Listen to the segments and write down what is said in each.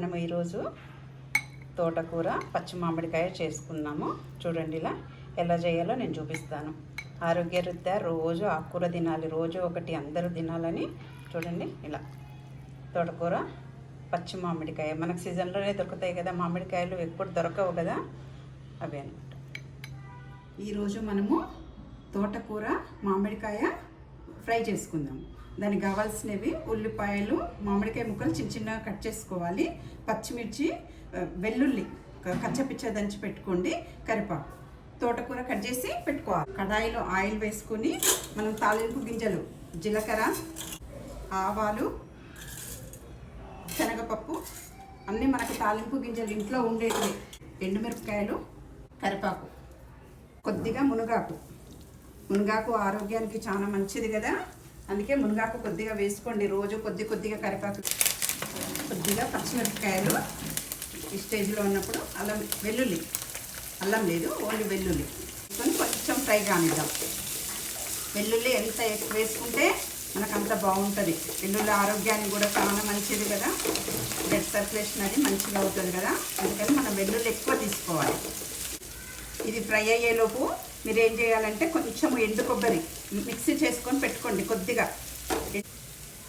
మనం ఈరోజు తోటకూర పచ్చి మామిడికాయ చేసుకున్నాము. చూడండి ఇలా ఎలా చేయాలో నేను చూపిస్తాను. ఆరోగ్యరీత్యా రోజు ఆకుకూర తినాలి రోజు ఒకటి అందరూ తినాలని చూడండి ఇలా. తోటకూర పచ్చి మామిడికాయ. మనకు సీజన్లోనే దొరుకుతాయి కదా మామిడికాయలు ఎప్పుడు దొరకవు కదా అవి అనమాట ఈరోజు మనము తోటకూర మామిడికాయ ఫ్రై చేసుకుందాము. దానికి కావాల్సినవి ఉల్లిపాయలు మామిడికాయ ముక్కలు చిన్న చిన్నగా కట్ చేసుకోవాలి. పచ్చిమిర్చి వెల్లుల్లి కచ్చపిచ్చ దంచి పెట్టుకోండి. కరివేపాకు తోటకూర కట్ చేసి పెట్టుకోవాలి. కడాయిలో ఆయిల్ వేసుకొని మనం తాలింపు గింజలు జీలకర్ర ఆవాలు శనగపప్పు అన్నీ మనకు తాలింపు గింజలు ఇంట్లో ఉండేటివి. ఎండుమిరపకాయలు కరివేపాకు కొద్దిగా మునగాకు. మునగాకు ఆరోగ్యానికి చాలా మంచిది కదా. అందుకే మునగాకు కొద్దిగా వేసుకోండి. రోజు కొద్ది కొద్దిగా కరివేపాకు కొద్దిగా పచ్చిమిరపకాయలు ఈ స్టేజ్లో ఉన్నప్పుడు అల్లం వెల్లుల్లి. అల్లం లేదు ఓన్లీ వెల్లుల్లి. వేసుకొని కొంచెం ఫ్రై కానిద్దాం. వెల్లుల్లి ఎంత ఎక్కువ వేసుకుంటే మనకు అంత బాగుంటుంది. వెల్లుల్లి ఆరోగ్యానికి కూడా చాలా మంచిది కదా. బ్లడ్ సర్క్యులేషన్ అది మంచిగా అవుతుంది కదా. అందుకని మనం వెల్లుల్లి ఎక్కువ తీసుకోవాలి. ఇది ఫ్రై అయ్యేలోపు మీరు ఏం చేయాలంటే కొంచెం ఎండు కొబ్బరి మిక్సీ చేసుకొని పెట్టుకోండి కొద్దిగా.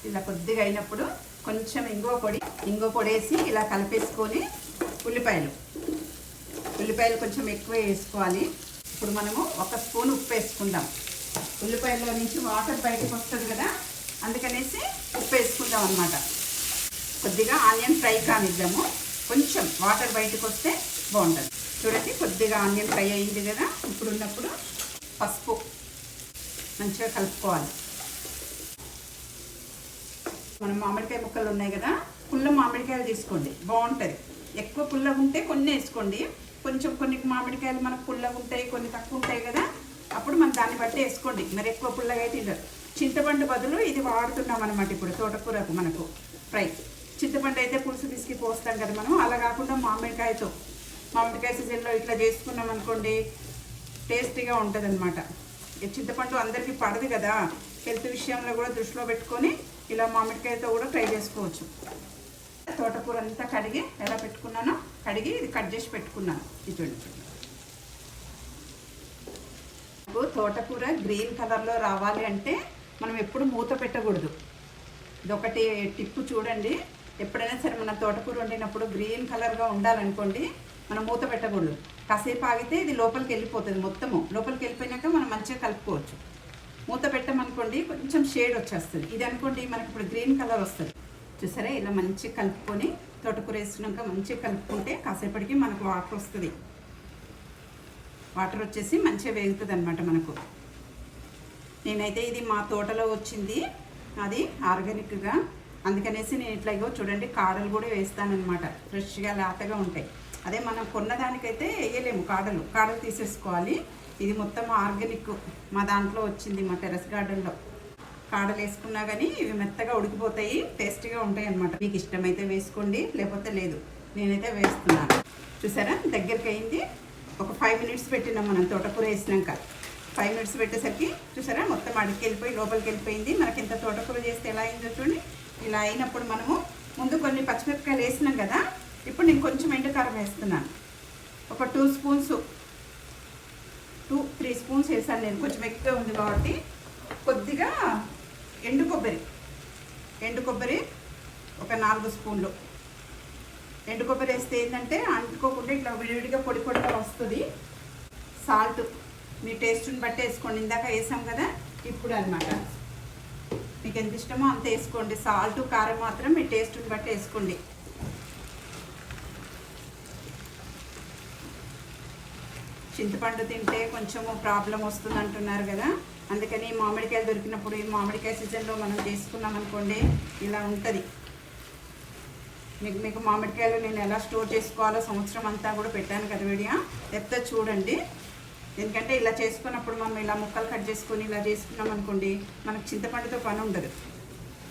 ఇలా కొద్దిగా అయినప్పుడు కొంచెం ఇంగువ పొడి ఇంగువ పొడి వేసి ఇలా కలిపేసుకొని ఉల్లిపాయలు. ఉల్లిపాయలు కొంచెం ఎక్కువ వేసుకోవాలి. ఇప్పుడు మనము ఒక స్పూన్ ఉప్పు వేసుకుందాం. ఉల్లిపాయల్లో నుంచి వాటర్ బయటకు వస్తుంది కదా అందుకనేసి ఉప్పు వేసుకుందాం అనమాట కొద్దిగా ఆనియన్ ఫ్రై కానిద్దాము. కొంచెం వాటర్ బయటకు వస్తే బాగుంటుంది. చూడండి కొద్దిగా ఆనియన్ ఫ్రై అయ్యింది కదా. ఇప్పుడు ఉన్నప్పుడు పసుపు మంచిగా కలుపుకోవాలి. మనం మామిడికాయ ముక్కలు ఉన్నాయి కదా పుల్ల మామిడికాయలు తీసుకోండి. బాగుంటుంది. ఎక్కువ పుల్లగా ఉంటే కొన్ని వేసుకోండి. కొంచెం కొన్ని మామిడికాయలు మనకు పుల్లగా ఉంటాయి కొన్ని తక్కువ ఉంటాయి కదా అప్పుడు మనం దాన్ని బట్టి వేసుకోండి. మరి ఎక్కువ పుల్లగా అయితే తినరు చింతపండు బదులు ఇది వాడుతున్నాం అనమాట ఇప్పుడు తోటకూరకు మనకు ఫ్రై. చింతపండు అయితే పులుసు పిసికి పోస్తాం కదా మనం. అలా కాకుండా మామిడికాయతో మామిడికాయ సీజన్లో ఇట్లా చేసుకున్నాం అనుకోండి టేస్టీగా ఉంటుంది అనమాట చింతపండు అందరికీ పడదు కదా హెల్త్ విషయంలో కూడా దృష్టిలో పెట్టుకొని ఇలా మామిడికాయతో కూడా ఫ్రై చేసుకోవచ్చు. తోటకూర అంతా కడిగి ఎలా పెట్టుకున్నానో కడిగి ఇది కట్ చేసి పెట్టుకున్నాను. ఇది తోటకూర గ్రీన్ కలర్లో రావాలి అంటే మనం ఎప్పుడు మూత పెట్టకూడదు. ఇదొకటి టిప్పు చూడండి. ఎప్పుడైనా సరే మన తోటకూర వండినప్పుడు గ్రీన్ కలర్గా ఉండాలనుకోండి మనం మూత పెట్టకూడదు. కాసేపు ఆగితే ఇది లోపలికి వెళ్ళిపోతుంది మొత్తము. లోపలికి వెళ్ళిపోయినాక మనం మంచిగా కలుపుకోవచ్చు. మూత పెట్టమనుకోండి కొంచెం షేడ్ వచ్చేస్తుంది. ఇది అనుకోండి మనకి ఇప్పుడు గ్రీన్ కలర్ వస్తుంది. చూసారా? ఇలా మంచిగా కలుపుకొని తోటకూర వేసుకున్నాక మంచిగా కలుపుకుంటే కాసేపటికి మనకు వాటర్ వస్తుంది. వాటర్ వచ్చేసి మంచిగా వేగుతుంది అనమాట మనకు. నేనైతే ఇది మా తోటలో వచ్చింది. అది ఆర్గానిక్గా అందుకనేసి నేను ఇట్లా ఇగో చూడండి కాడలు కూడా వేస్తానన్నమాట. ఫ్రెష్గా లేతగా ఉంటాయి. అదే మనం కొన్నదానికైతే వేయలేము. కాడలు కాడలు తీసేసుకోవాలి. ఇది మొత్తం ఆర్గానిక్ మా దాంట్లో వచ్చింది మా టెరస్ గార్డెన్లో. కాడలు వేసుకున్నా కానీ ఇవి మెత్తగా ఉడికిపోతాయి టేస్టీగా ఉంటాయి అన్నమాట. మీకు ఇష్టమైతే వేసుకోండి లేకపోతే లేదు. నేనైతే వేస్తున్నాను. చూసారా? దగ్గరికి అయింది. ఒక ఫైవ్ మినిట్స్ పెట్టినాం మనం తోటకూర వేసినాక. ఫైవ్ మినిట్స్ పెట్టేసరికి చూసారా? మొత్తం అడికి వెళ్ళిపోయి లోపలికి వెళ్ళిపోయింది. మనకి ఇంత తోటకూర చేస్తే ఎలా అయిందో చూడండి. ఇలా అయినప్పుడు మనము ముందు కొన్ని పచ్చిమిరపకాయలు వేసినాం కదా ఇప్పుడు నేను కొంచెం ఎండుకారం వేస్తున్నాను. ఒక two spoons two three spoons వేసాను నేను. కొంచెం ఎక్కువ ఉంది కాబట్టి కొద్దిగా ఎండు కొబ్బరి. ఎండు కొబ్బరి ఒక నాలుగు స్పూన్లు. ఎండు కొబ్బరి వేస్తే ఏంటంటే అంటుకోకుండా ఇట్లా విడివిడిగా పొడి పొడిగా వస్తుంది. సాల్ట్ మీ టేస్ట్ని బట్టి వేసుకోండి. ఇందాక వేసాం కదా ఇప్పుడు అన్నమాట. మీకు ఎంత ఇష్టమో అంత వేసుకోండి. సాల్ట్ కారం మాత్రం మీ టేస్ట్ని బట్టి వేసుకోండి. చింతపండు తింటే కొంచెము ప్రాబ్లం వస్తుంది అంటున్నారు కదా. అందుకని మామిడికాయలు దొరికినప్పుడు ఈ మామిడికాయ సీజన్లో మనం చేసుకున్నాం అనుకోండి ఇలా ఉంటుంది. మీకు మీకు మామిడికాయలు నేను ఎలా స్టోర్ చేసుకోవాలో సంవత్సరం అంతా కూడా పెట్టాను కదా వీడియో. చెప్తే చూడండి. ఎందుకంటే ఇలా చేసుకున్నప్పుడు మనం ఇలా ముక్కలు కట్ చేసుకొని ఇలా చేసుకున్నాం అనుకోండి మనకు చింతపండుతో పని ఉండదు.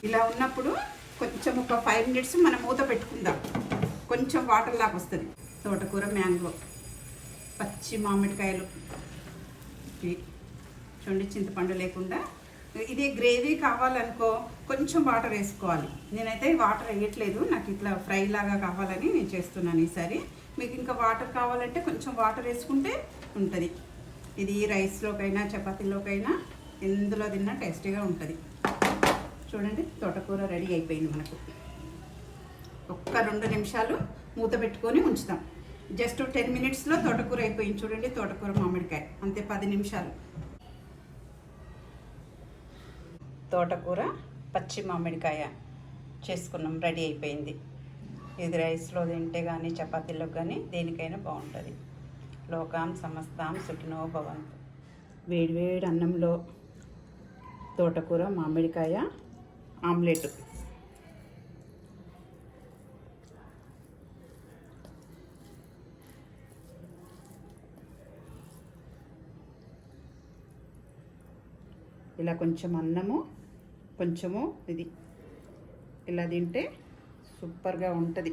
ఇలా ఉన్నప్పుడు కొంచెం ఒక ఫైవ్ మినిట్స్ మనం మూత పెట్టుకుందాం. కొంచెం వాటర్ లాగా వస్తుంది. తోటకూర మ్యాంగో. పచ్చి మామిడికాయలు. చూడండి చింతపండు లేకుండా. ఇది గ్రేవీ కావాలనుకో కొంచెం వాటర్ వేసుకోవాలి. నేనైతే వాటర్ వేయట్లేదు. నాకు ఇట్లా ఫ్రై లాగా కావాలని నేను చేస్తున్నాను ఈసారి. మీకు ఇంకా వాటర్ కావాలంటే కొంచెం వాటర్ వేసుకుంటే ఉంటుంది. ఇది రైస్లోకైనా చపాతీలోకైనా ఎందులో తిన్నా టేస్టీగా ఉంటుంది. చూడండి తోటకూర రెడీ అయిపోయింది మనకు. ఒక్క రెండు నిమిషాలు మూత పెట్టుకొని ఉంచుతాం జస్ట్ టెన్ మినిట్స్లో తోటకూర అయిపోయింది చూడండి తోటకూర మామిడికాయ. అంతే పది నిమిషాలు. తోటకూర పచ్చి మామిడికాయ చేసుకున్నాం రెడీ అయిపోయింది. ఇది రైస్లో తింటే కానీ చపాతీలో కానీ దేనికైనా బాగుంటుంది. లోకాం సమస్తాం సుఖినో భవంతు. వేడివేడి అన్నంలో తోటకూర మామిడికాయ ఆమ్లెట్. ఇలా కొంచెం అన్నము కొంచెము ఇది. ఇలా తింటే సూపర్గా ఉంటుంది.